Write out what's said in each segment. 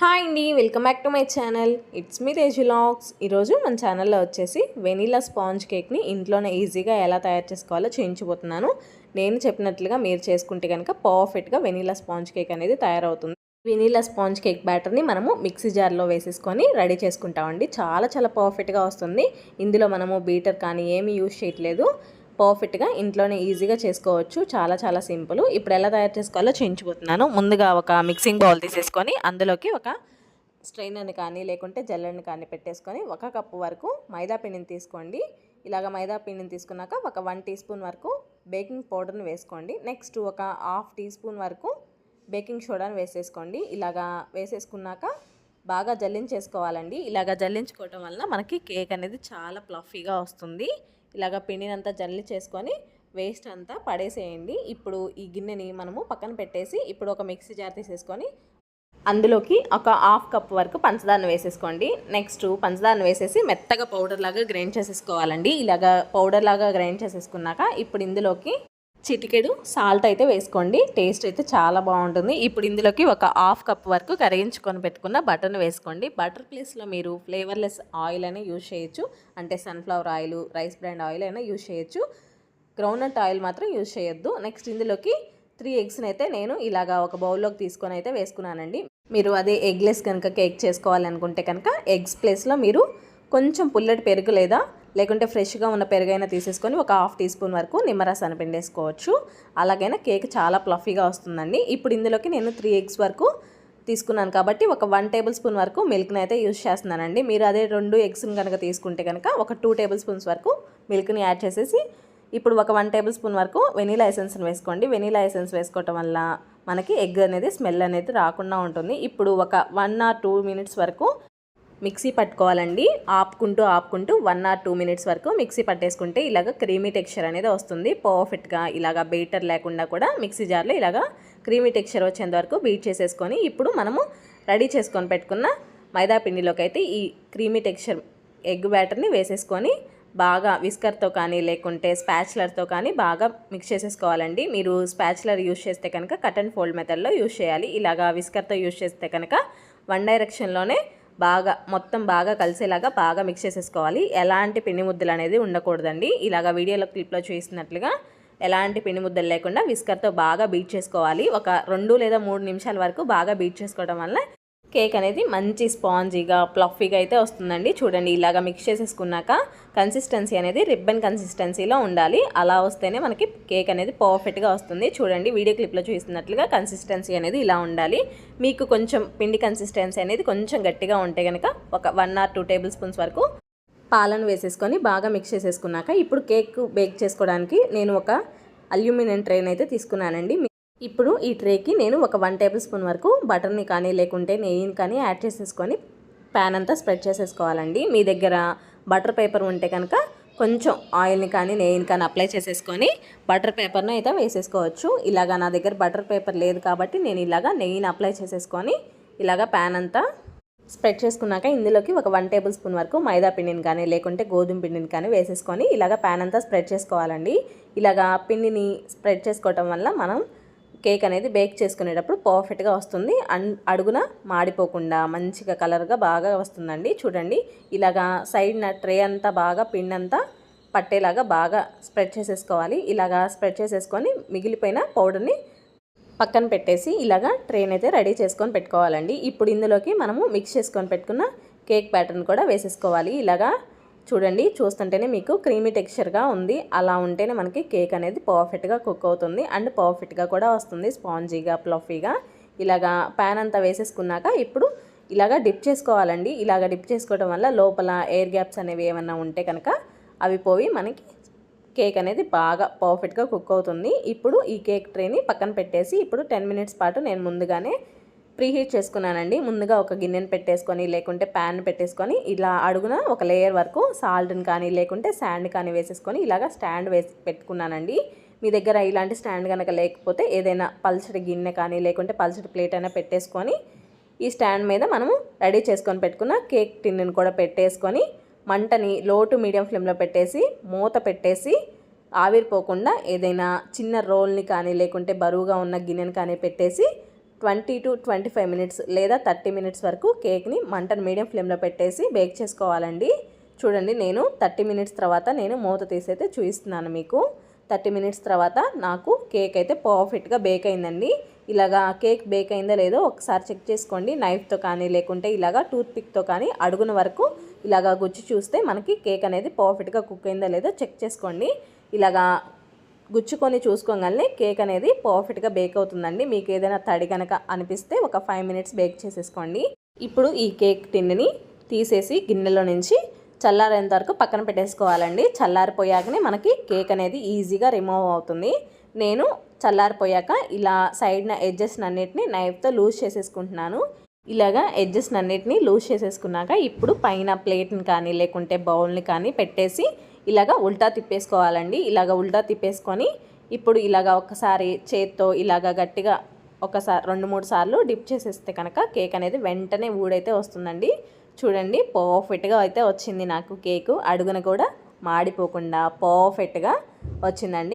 Hi అండి welcome back to my channel. It's me logs ఈరోజు మన ఛానల్లో వచ్చేసి వెనీలా స్పాంజ్ కేక్ని ఇంట్లోనే ఈజీగా ఎలా తయారు చేసుకోవాలో చేయించబోతున్నాను నేను చెప్పినట్లుగా మీరు చేసుకుంటే కనుక పర్ఫెక్ట్గా వెనీలా స్పాంజ్ కేక్ అనేది తయారవుతుంది. వెనీలా స్పాంజ్ కేక్ బ్యాటర్ని మనము మిక్సీ జార్లో వేసేసుకొని రెడీ చేసుకుంటామండి. చాలా చాలా పర్ఫెక్ట్గా వస్తుంది. ఇందులో మనము బీటర్ కానీ ఏమీ యూజ్ చేయట్లేదు. పర్ఫెక్ట్గా ఇంట్లోనే ఈజీగా చేసుకోవచ్చు. చాలా చాలా సింపుల్. ఇప్పుడు ఎలా తయారు చేసుకోవాలో చేయించిపోతున్నాను ముందుగా ఒక మిక్సింగ్ బౌల్ తీసేసుకొని అందులోకి ఒక స్ట్రైనర్ని కానీ లేకుంటే జల్లెడ్ని కానీ పెట్టేసుకొని ఒక కప్పు వరకు మైదా పిండిని తీసుకోండి. ఇలాగ మైదా పిండిని తీసుకున్నాక ఒక వన్ టీ స్పూన్ వరకు బేకింగ్ పౌడర్ని వేసుకోండి. నెక్స్ట్ ఒక హాఫ్ టీ స్పూన్ వరకు బేకింగ్ సోడాని వేసేసుకోండి. ఇలాగా వేసేసుకున్నాక బాగా జల్లించేసుకోవాలండి. ఇలాగ జల్లించుకోవటం వలన మనకి కేక్ అనేది చాలా ప్లఫీగా వస్తుంది. ఇలాగ పిండినంతా జల్లి చేసుకొని వేస్ట్ అంతా పడేసేయండి. ఇప్పుడు ఈ గిన్నెని మనము పక్కన పెట్టేసి ఇప్పుడు ఒక మిక్సీ జార్ తీసేసుకొని అందులోకి ఒక హాఫ్ కప్ వరకు పంచదారను వేసేసుకోండి. నెక్స్ట్ పంచదారను వేసేసి మెత్తగా పౌడర్ లాగా గ్రైండ్ చేసేసుకోవాలండి. ఇలాగా పౌడర్ లాగా గ్రైండ్ చేసేసుకున్నాక ఇప్పుడు ఇందులోకి చిటికెడు సాల్ట్ అయితే వేసుకోండి. టేస్ట్ అయితే చాలా బాగుంటుంది. ఇప్పుడు ఇందులోకి ఒక హాఫ్ కప్ వరకు కరిగించుకొని పెట్టుకున్న బటర్ని వేసుకోండి. బటర్ ప్లేస్లో మీరు ఫ్లేవర్లెస్ ఆయిల్ అయినా యూజ్ చేయొచ్చు. అంటే sunflower oil rice brand oil అయినా యూజ్ చేయొచ్చు. గ్రౌండ్నట్ ఆయిల్ మాత్రం యూజ్ చేయొద్దు. నెక్స్ట్ ఇందులోకి త్రీ ఎగ్స్ని అయితే నేను ఇలాగా ఒక బౌల్లోకి తీసుకొని అయితే వేసుకున్నానండి. మీరు అదే ఎగ్లెస్ కనుక కేక్ చేసుకోవాలనుకుంటే కనుక ఎగ్స్ ప్లేస్లో మీరు కొంచెం పుల్లటి పెరుగు లేదా లేకుంటే ఫ్రెష్గా ఉన్న పెరుగైనా తీసేసుకొని ఒక హాఫ్ టీ స్పూన్ వరకు నిమ్మరసాన్ని పిండేసుకోవచ్చు అలాగైనా కేక్ చాలా ప్లఫీగా వస్తుందండి. ఇప్పుడు ఇందులోకి నేను త్రీ ఎగ్స్ వరకు తీసుకున్నాను కాబట్టి ఒక వన్ టేబుల్ స్పూన్ వరకు మిల్క్ని అయితే యూజ్ చేస్తున్నానండి. మీరు అదే రెండు ఎగ్స్ని కనుక తీసుకుంటే కనుక ఒక టూ టేబుల్ స్పూన్స్ వరకు మిల్క్ని యాడ్ చేసేసి ఇప్పుడు ఒక వన్ టేబుల్ స్పూన్ వరకు వెనీలా ఎసెన్స్ని వేసుకోండి. వెనీలా ఎసెన్స్ వేసుకోవటం వల్ల మనకి ఎగ్ అనేది స్మెల్ అనేది రాకుండా ఉంటుంది. ఇప్పుడు ఒక వన్ ఆర్ టూ మినిట్స్ వరకు మిక్సీ పట్టుకోవాలండి. ఆపుకుంటూ ఆపుకుంటూ వన్ ఆర్ టూ మినిట్స్ వరకు మిక్సీ పట్టేసుకుంటే ఇలాగ క్రీమీ టెక్స్చర్ అనేది వస్తుంది. పర్ఫెక్ట్గా ఇలాగ బీటర్ లేకుండా కూడా మిక్సీ జార్లో ఇలాగ క్రీమీ టెక్స్చర్ వచ్చేంత వరకు బీట్ చేసేసుకొని ఇప్పుడు మనము రెడీ చేసుకొని పెట్టుకున్న మైదా పిండిలోకి అయితే ఈ క్రీమీ టెక్స్చర్ ఎగ్ బ్యాటర్ని వేసేసుకొని బాగా విస్కర్తో కానీ లేకుంటే స్పాచ్లర్తో కానీ బాగా మిక్స్ చేసేసుకోవాలండి. మీరు స్పాచులర్ యూస్ చేస్తే కనుక కట్ అండ్ ఫోల్డ్ మెథడ్లో యూస్ చేయాలి. ఇలాగా విస్కర్తో యూస్ చేస్తే కనుక వన్ డైరెక్షన్లోనే బాగా మొత్తం బాగా కలిసేలాగా బాగా మిక్స్ చేసేసుకోవాలి. ఎలాంటి పిండి ముద్దలు అనేది ఉండకూడదండి. ఇలాగ వీడియోలో క్లిప్లో చూసినట్లుగా ఎలాంటి పిండి ముద్దలు లేకుండా విస్కర్తో బాగా బీట్ చేసుకోవాలి. ఒక రెండు లేదా మూడు నిమిషాల వరకు బాగా బీట్ చేసుకోవడం వల్ల కేక్ అనేది మంచి స్పాంజీగా ప్లఫీగా అయితే వస్తుందండి. చూడండి ఇలాగా మిక్స్ చేసేసుకున్నాక కన్సిస్టెన్సీ అనేది రిబ్బన్ కన్సిస్టెన్సీలో ఉండాలి. అలా వస్తేనే మనకి కేక్ అనేది పర్ఫెక్ట్గా వస్తుంది. చూడండి వీడియో క్లిప్లో చూస్తున్నట్లుగా కన్సిస్టెన్సీ అనేది ఇలా ఉండాలి. మీకు కొంచెం పిండి కన్సిస్టెన్సీ అనేది కొంచెం గట్టిగా ఉంటే కనుక ఒక one or two tablespoons వరకు పాలను వేసేసుకొని బాగా మిక్స్ చేసేసుకున్నాక ఇప్పుడు కేక్ బేక్ చేసుకోవడానికి నేను ఒక అల్యూమినియం ట్రైన్ అయితే తీసుకున్నానండి. ఇప్పుడు ఈ ట్రేకి నేను ఒక వన్ టేబుల్ స్పూన్ వరకు బటర్ని కానీ లేకుంటే నెయ్యిని కానీ యాడ్ చేసేసుకొని ప్యాన్ అంతా స్ప్రెడ్ చేసేసుకోవాలండి. మీ దగ్గర బటర్ పేపర్ ఉంటే కనుక కొంచెం ఆయిల్ని కానీ నెయ్యిని కానీ అప్లై చేసేసుకొని బటర్ పేపర్ను అయితే వేసేసుకోవచ్చు. ఇలాగా నా దగ్గర బటర్ పేపర్ లేదు కాబట్టి నేను ఇలాగా నెయ్యిని అప్లై చేసేసుకొని ఇలాగా ప్యాన్ అంతా స్ప్రెడ్ చేసుకున్నాక ఇందులోకి ఒక వన్ టేబుల్ స్పూన్ వరకు మైదా పిండిని కానీ లేకుంటే గోధుమ పిండిని కానీ వేసేసుకొని ఇలాగ ప్యాన్ అంతా స్ప్రెడ్ చేసుకోవాలండి. ఇలాగా పిండిని స్ప్రెడ్ చేసుకోవటం వల్ల మనం కేక్ అనేది బేక్ చేసుకునేటప్పుడు పర్ఫెక్ట్గా వస్తుంది. అన్ అడుగున మాడిపోకుండా మంచిగా కలర్గా బాగా వస్తుందండి. చూడండి. ఇలాగా సైడ్న ట్రే అంతా బాగా పిండి అంతా పట్టేలాగా బాగా స్ప్రెడ్ చేసేసుకోవాలి. ఇలాగా స్ప్రెడ్ చేసేసుకొని మిగిలిపోయిన పౌడర్ని పక్కన పెట్టేసి ఇలాగా ట్రైన్ అయితే రెడీ చేసుకొని పెట్టుకోవాలండి. ఇప్పుడు ఇందులోకి మనము మిక్స్ చేసుకొని పెట్టుకున్న కేక్ ప్యాటర్న్ కూడా వేసేసుకోవాలి. ఇలాగా చూడండి చూస్తుంటేనే మీకు క్రీమీ టెక్స్చర్గా ఉంది. అలా ఉంటేనే మనకి కేక్ అనేది పర్ఫెక్ట్గా కుక్ అవుతుంది. అండ్ పర్ఫెక్ట్గా కూడా వస్తుంది స్పాంజీగా ప్లఫీగా ఇలాగా ప్యాన్ అంతా వేసేసుకున్నాక ఇప్పుడు ఇలాగా డిప్ చేసుకోవాలండి. ఇలాగ డిప్ చేసుకోవడం వల్ల లోపల ఎయిర్ గ్యాప్స్ అనేవి ఏమన్నా ఉంటే కనుక అవి పోయి మనకి కేక్ అనేది బాగా పర్ఫెక్ట్గా కుక్ అవుతుంది. ఇప్పుడు ఈ కేక్ ట్రేని పక్కన పెట్టేసి ఇప్పుడు టెన్ మినిట్స్ పాటు నేను ముందుగానే ప్రీహీట్ చేసుకున్నానండి. ముందుగా ఒక గిన్నెను పెట్టేసుకొని లేకుంటే ప్యాన్ పెట్టేసుకొని ఇలా అడుగున ఒక లేయర్ వరకు సాల్ట్ని కానీ లేకుంటే శాండ్ కానీ వేసేసుకొని ఇలాగ స్టాండ్ వేసి పెట్టుకున్నానండి. మీ దగ్గర ఇలాంటి స్టాండ్ కనుక లేకపోతే ఏదైనా పల్చడి గిన్నె కానీ లేకుంటే పల్చడి ప్లేట్ అయినా పెట్టేసుకొని ఈ స్టాండ్ మీద మనము రెడీ చేసుకొని పెట్టుకున్న కేక్ టిన్నుని కూడా పెట్టేసుకొని మంటని లో టు మీడియం ఫ్లేమ్లో పెట్టేసి మూత పెట్టేసి ఆవిరిపోకుండా ఏదైనా చిన్న రోల్ని కానీ లేకుంటే బరువుగా ఉన్న గిన్నెని కానీ పెట్టేసి twenty to twenty five minutes లేదా థర్టీ మినిట్స్ వరకు కేక్ని మంటను మీడియం ఫ్లేమ్లో పెట్టేసి బేక్ చేసుకోవాలండి. చూడండి నేను థర్టీ మినిట్స్ తర్వాత నేను మూత తీసైతే చూపిస్తున్నాను మీకు. థర్టీ మినిట్స్ తర్వాత నాకు కేక్ అయితే పర్ఫెక్ట్గా బేక్ అయిందండి. ఇలాగా కేక్ బేక్ అయిందో లేదో ఒకసారి చెక్ చేసుకోండి. నైఫ్తో కానీ లేకుంటే ఇలాగా టూత్ పిక్తో కానీ అడుగున వరకు ఇలాగా గుచ్చి చూస్తే మనకి కేక్ అనేది పర్ఫెక్ట్గా కుక్ అయిందో లేదో చెక్ చేసుకోండి. ఇలాగా గుచ్చుకొని చూసుకోగానే కేక్ అనేది పర్ఫెక్ట్గా బేక్ అవుతుందండి. మీకు ఏదైనా తడి కనుక అనిపిస్తే ఒక ఫైవ్ మినిట్స్ బేక్ చేసేసుకోండి. ఇప్పుడు ఈ కేక్ టిన్నుని తీసేసి గిన్నెలో నుంచి చల్లారేంత వరకు పక్కన పెట్టేసుకోవాలండి. చల్లారిపోయాకనే మనకి కేక్ అనేది ఈజీగా రిమూవ్ అవుతుంది. నేను చల్లారిపోయాక ఇలా సైడ్న ఎడ్జెస్ అన్నిటిని నైఫ్తో లూజ్ చేసేసుకుంటున్నాను. ఇలాగా ఎడ్జెస్ అన్నిటిని లూజ్ చేసేసుకున్నాక ఇప్పుడు పైన ప్లేట్ని కానీ లేకుంటే బౌల్ని కానీ పెట్టేసి ఇలాగ ఉల్టా తిప్పేసుకోవాలండి. ఇలాగ ఉల్టా తిప్పేసుకొని ఇప్పుడు ఇలాగ ఒకసారి చేత్తో ఇలాగ గట్టిగా ఒకసారి రెండు మూడు సార్లు డిప్ చేసేస్తే కనుక కేక్ అనేది వెంటనే ఊడైతే వస్తుందండి. చూడండి పర్ఫెక్ట్గా అయితే వచ్చింది నాకు కేకు. అడుగున కూడా మాడిపోకుండా పర్ఫెక్ట్గా వచ్చిందండి.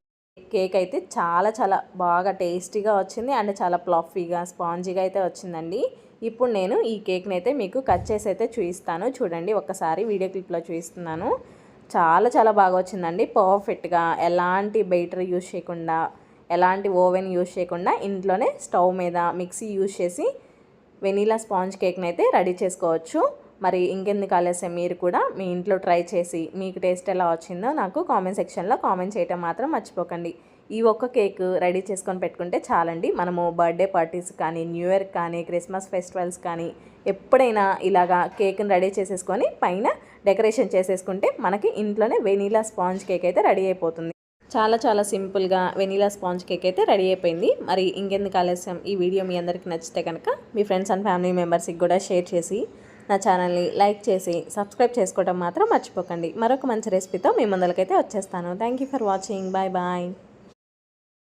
కేక్ అయితే చాలా చాలా బాగా టేస్టీగా వచ్చింది అండ్ చాలా ప్లఫీగా స్పాంజీగా అయితే వచ్చిందండి. ఇప్పుడు నేను ఈ కేక్ని అయితే మీకు కట్ చేసి అయితే చూపిస్తాను. చూడండి ఒకసారి వీడియో క్లిప్లో చూపిస్తున్నాను. చాలా చాలా బాగా వచ్చిందండి. పర్ఫెక్ట్గా ఎలాంటి బెటర్ యూజ్ చేయకుండా ఎలాంటి ఓవెన్ యూజ్ చేయకుండా ఇంట్లోనే స్టవ్ మీద మిక్సీ యూజ్ చేసి వెనీలా స్పాంజ్ కేక్ని అయితే రెడీ చేసుకోవచ్చు. మరి ఇంకెందుకు ఆలస్యం? మీరు కూడా మీ ఇంట్లో ట్రై చేసి మీకు టేస్ట్ ఎలా వచ్చిందో నాకు కామెంట్ సెక్షన్లో కామెంట్ చేయటం మాత్రం మర్చిపోకండి. ఈ ఒక్క కేక్ రెడీ చేసుకొని పెట్టుకుంటే చాలండి. మనము బర్త్డే పార్టీస్ కానీ న్యూ ఇయర్ కానీ క్రిస్మస్ ఫెస్టివల్స్ కానీ ఎప్పుడైనా ఇలాగా కేక్ని రెడీ చేసేసుకొని పైన డెకరేషన్ చేసేసుకుంటే మనకి ఇంట్లోనే వెనీలా స్పాంజ్ కేక్ అయితే రెడీ అయిపోతుంది. చాలా చాలా సింపుల్గా వెనీలా స్పాంజ్ కేక్ అయితే రెడీ అయిపోయింది. మరి ఇంకెందుకు ఆలస్యం? ఈ వీడియో మీ అందరికీ నచ్చితే కనుక మీ ఫ్రెండ్స్ అండ్ ఫ్యామిలీ మెంబర్స్కి కూడా షేర్ చేసి నా ఛానల్ని లైక్ చేసి సబ్స్క్రైబ్ చేసుకోవడం మాత్రం మర్చిపోకండి. మరొక మంచి రెసిపీతో మీ ముందరికైతే వచ్చేస్తాను. Thank you for watching. Bye bye.